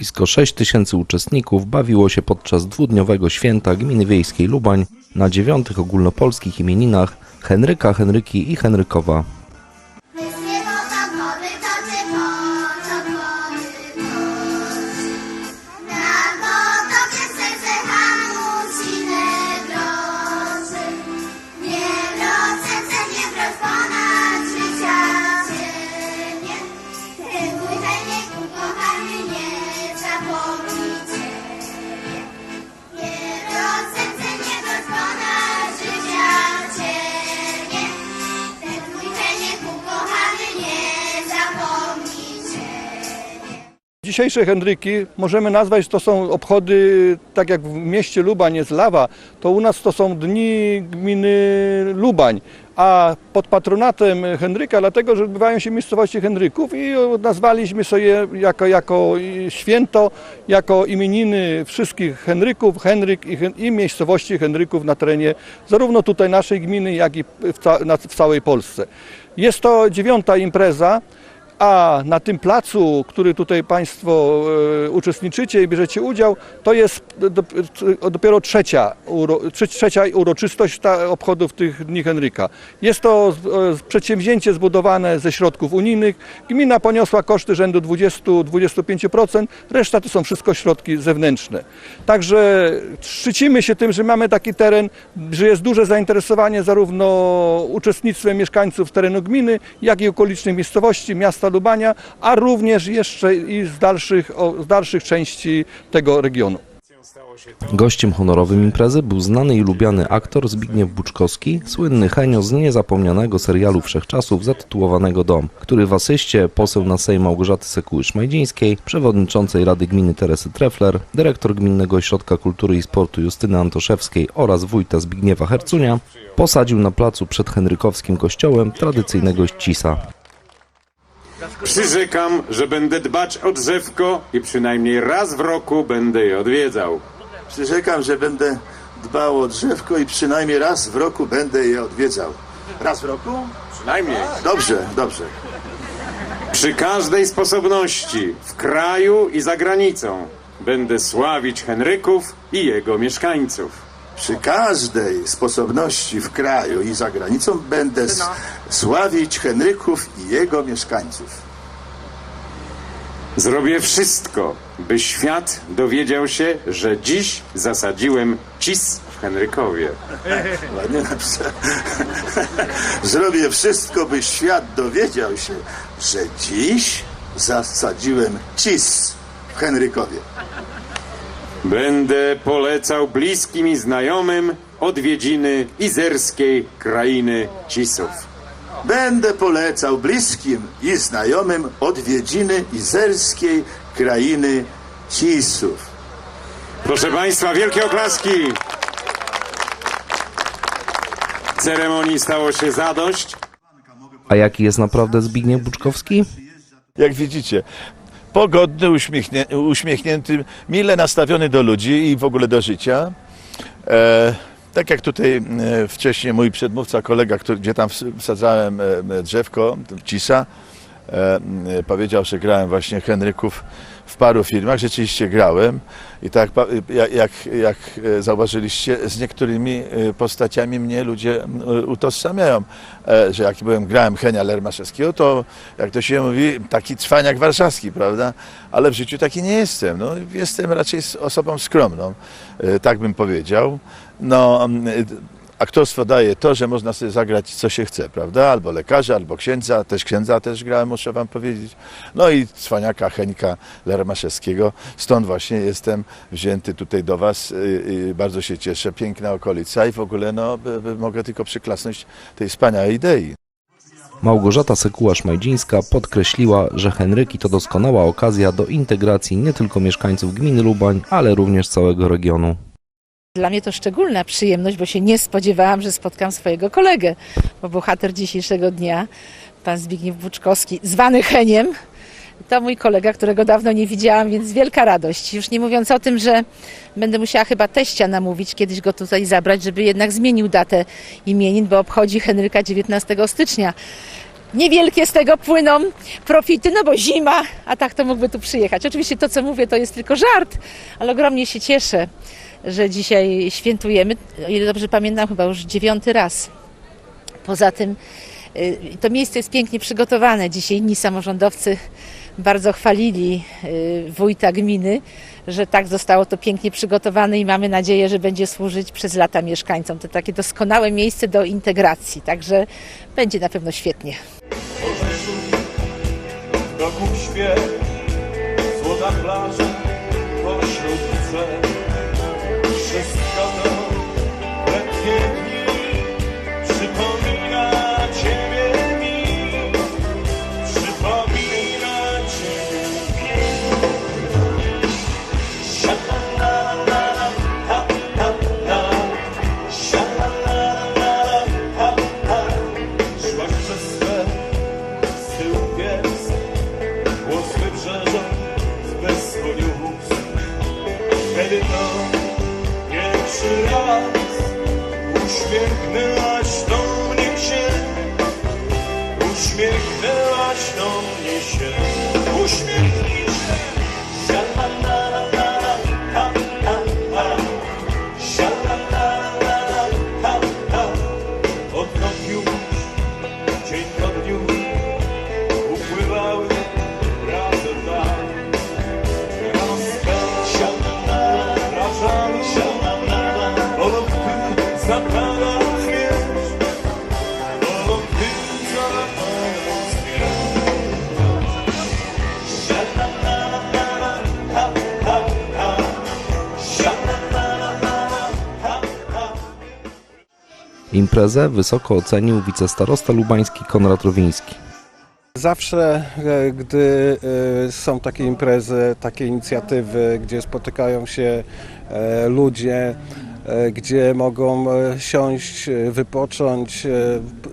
Blisko 6 tysięcy uczestników bawiło się podczas dwudniowego święta gminy wiejskiej Lubań na dziewiątych ogólnopolskich imieninach Henryka, Henryki i Henrykowa. Dzisiejsze Henryki możemy nazwać, to są obchody, tak jak w mieście Lubań jest Lawa, to u nas to są dni gminy Lubań, a pod patronatem Henryka, dlatego że odbywają się miejscowości Henryków i nazwaliśmy sobie jako, jako święto, jako imieniny wszystkich Henryków, Henryk i, i miejscowości Henryków na terenie zarówno tutaj naszej gminy, jak i w, ca, na, w całej Polsce. Jest to dziewiąta impreza, a na tym placu, który tutaj Państwo e, uczestniczycie i bierzecie udział, to jest e, dopiero trzecia, trzecia uroczystość obchodów tych Dni Henryka. Jest to e, przedsięwzięcie zbudowane ze środków unijnych. Gmina poniosła koszty rzędu 20-25%, reszta to są wszystko środki zewnętrzne. Także szczycimy się tym, że mamy taki teren, że jest duże zainteresowanie zarówno uczestnictwem mieszkańców terenu gminy, jak i okolicznych miejscowości, miasta Lubania, a również jeszcze i z dalszych, z dalszych części tego regionu. Gościem honorowym imprezy był znany i lubiany aktor Zbigniew Buczkowski, słynny Henio z niezapomnianego serialu Wszechczasów zatytułowanego Dom, który w asyście poseł na Sejm Małgorzaty Sekuły-Szmajdzińskiej, przewodniczącej Rady Gminy Teresy Trefler, dyrektor Gminnego Ośrodka Kultury i Sportu Justyny Antoszewskiej oraz wójta Zbigniewa Hercunia posadził na placu przed Henrykowskim kościołem tradycyjnego ścisa. Przyrzekam, że będę dbać o drzewko i przynajmniej raz w roku będę je odwiedzał. Przyrzekam, że będę dbał o drzewko i przynajmniej raz w roku będę je odwiedzał. Raz w roku? Przynajmniej. Dobrze, dobrze. Przy każdej sposobności, w kraju i za granicą, będę sławić Henryków i jego mieszkańców. Przy każdej sposobności w kraju i za granicą będę s- sławić Henryków i jego mieszkańców. Zrobię wszystko, by świat dowiedział się, że dziś zasadziłem cis w Henrykowie. Ładnie napisane. Zrobię wszystko, by świat dowiedział się, że dziś zasadziłem cis w Henrykowie. Będę polecał bliskim i znajomym odwiedziny izerskiej krainy cisów. Będę polecał bliskim i znajomym odwiedziny izerskiej krainy Cisów. Proszę Państwa, wielkie oklaski! Ceremonii stało się zadość. A jaki jest naprawdę Zbigniew Buczkowski? jak widzicie. Pogodny, uśmiechnie, uśmiechnięty, mile nastawiony do ludzi i w ogóle do życia. E, tak jak tutaj e, wcześniej mój przedmówca, kolega, który, gdzie tam ws- wsadzałem e, drzewko, cisa, e, powiedział, że grałem właśnie Henryków w paru filmach. Rzeczywiście grałem i tak jak, jak, jak e, zauważyliście, z niektórymi e, postaciami mnie ludzie m, utożsamiają, e, że jak byłem, grałem Henia Lermaszewskiego, to jak to się mówi, taki cwaniak warszawski, prawda? Ale w życiu taki nie jestem. No, jestem raczej osobą skromną, e, tak bym powiedział. No, e, aktorstwo daje to, że można sobie zagrać co się chce, prawda? Albo lekarza, albo księdza, też księdza też grałem, muszę wam powiedzieć. No i cwaniaka Heńka Lermaszewskiego. Stąd właśnie jestem wzięty tutaj do was. y, y, Bardzo się cieszę. Piękna okolica i w ogóle no, mogę tylko przyklasnąć tej wspaniałej idei. Małgorzata Sekuła-Szmajdzińska podkreśliła, że Henryki to doskonała okazja do integracji nie tylko mieszkańców gminy Lubań, ale również całego regionu. Dla mnie to szczególna przyjemność, bo się nie spodziewałam, że spotkam swojego kolegę, bo bohater dzisiejszego dnia, pan Zbigniew Buczkowski, zwany Heniem, to mój kolega, którego dawno nie widziałam, więc wielka radość. Już nie mówiąc o tym, że będę musiała chyba teścia namówić, kiedyś go tutaj zabrać, żeby jednak zmienił datę imienin, bo obchodzi Henryka 19 stycznia. niewielkie z tego płyną profity, no bo zima, a tak to mógłby tu przyjechać. Oczywiście to, co mówię, to jest tylko żart, ale ogromnie się cieszę, że dzisiaj świętujemy, o ile dobrze pamiętam, chyba już dziewiąty raz. Poza tym y, to miejsce jest pięknie przygotowane. Dzisiaj inni samorządowcy bardzo chwalili y, wójta gminy, że tak zostało to pięknie przygotowane i mamy nadzieję, że będzie służyć przez lata mieszkańcom. To takie doskonałe miejsce do integracji, także będzie na pewno świetnie. Świat, złota plaża pośród drzew. Uśmiechnij Imprezę wysoko ocenił wicestarosta lubański Konrad Rowiński. Zawsze, e, gdy e, są takie imprezy, takie inicjatywy, gdzie spotykają się e, ludzie, gdzie mogą siąść, wypocząć,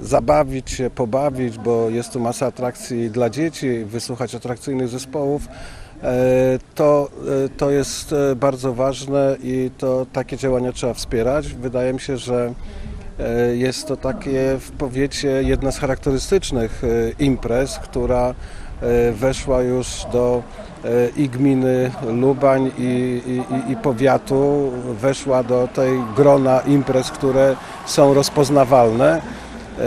zabawić się, pobawić, bo jest tu masa atrakcji dla dzieci, wysłuchać atrakcyjnych zespołów, to, to jest bardzo ważne i to takie działania trzeba wspierać. Wydaje mi się, że Jest to takie w powiecie jedna z charakterystycznych e, imprez, która e, weszła już do e, i gminy Lubań i, i, i- powiatu, weszła do tej grona imprez, które są rozpoznawalne. E,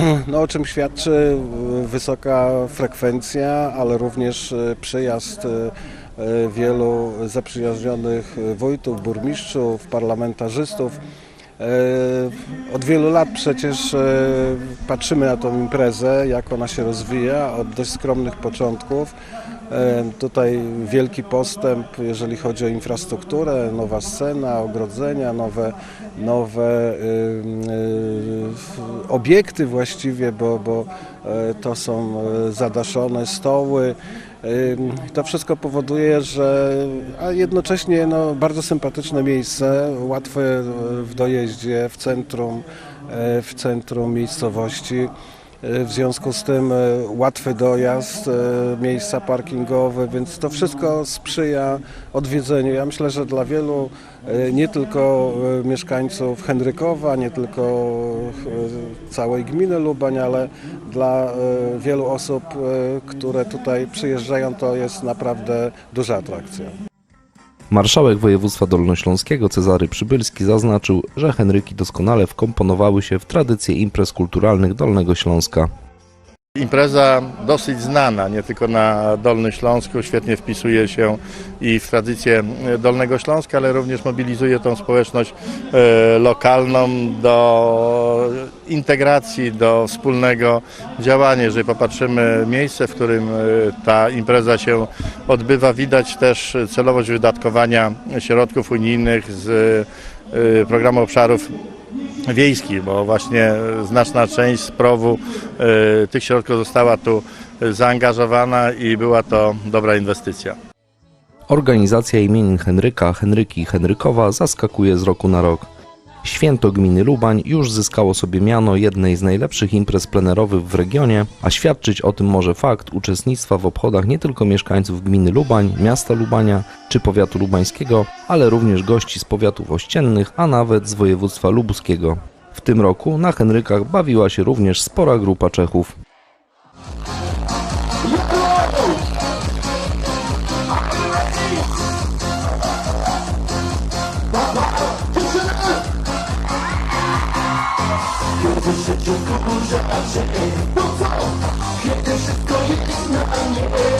No, o czym świadczy e, wysoka frekwencja, ale również e, przyjazd e, e, wielu zaprzyjaźnionych wójtów, burmistrzów, parlamentarzystów. E, Od wielu lat przecież e, patrzymy na tą imprezę, jak ona się rozwija, od dość skromnych początków. E, Tutaj wielki postęp, jeżeli chodzi o infrastrukturę, nowa scena, ogrodzenia, nowe, nowe ym, y, obiekty właściwie, bo, bo to są zadaszone stoły. To wszystko powoduje, że a jednocześnie no, bardzo sympatyczne miejsce, łatwe e, w dojeździe, w centrum, e, w centrum miejscowości. E, W związku z tym e, łatwy dojazd, e, miejsca parkingowe, więc to wszystko sprzyja odwiedzeniu. Ja myślę, że dla wielu nie tylko mieszkańców Henrykowa, nie tylko całej gminy Lubań, ale dla wielu osób, które tutaj przyjeżdżają, to jest naprawdę duża atrakcja. Marszałek województwa dolnośląskiego Cezary Przybylski zaznaczył, że Henryki doskonale wkomponowały się w tradycje imprez kulturalnych Dolnego Śląska. Impreza dosyć znana, nie tylko na Dolnym Śląsku, świetnie wpisuje się i w tradycję Dolnego Śląska, ale również mobilizuje tą społeczność e, lokalną do integracji, do wspólnego działania. Jeżeli popatrzymy miejsce, w którym e, ta impreza się odbywa, widać też celowość wydatkowania środków unijnych z e, programu obszarów wiejskich, bo właśnie znaczna część sprowu e, tych środków została tu zaangażowana i była to dobra inwestycja. Organizacja imienin Henryka, Henryki i Henrykowa zaskakuje z roku na rok. Święto gminy Lubań już zyskało sobie miano jednej z najlepszych imprez plenerowych w regionie, a świadczyć o tym może fakt uczestnictwa w obchodach nie tylko mieszkańców gminy Lubań, miasta Lubania czy powiatu lubańskiego, ale również gości z powiatów ościennych, a nawet z województwa lubuskiego. W tym roku na Henrykach bawiła się również spora grupa Czechów. Gdy w życiu kukurza, a żyje, no co? Kiedy wszystko jest na nie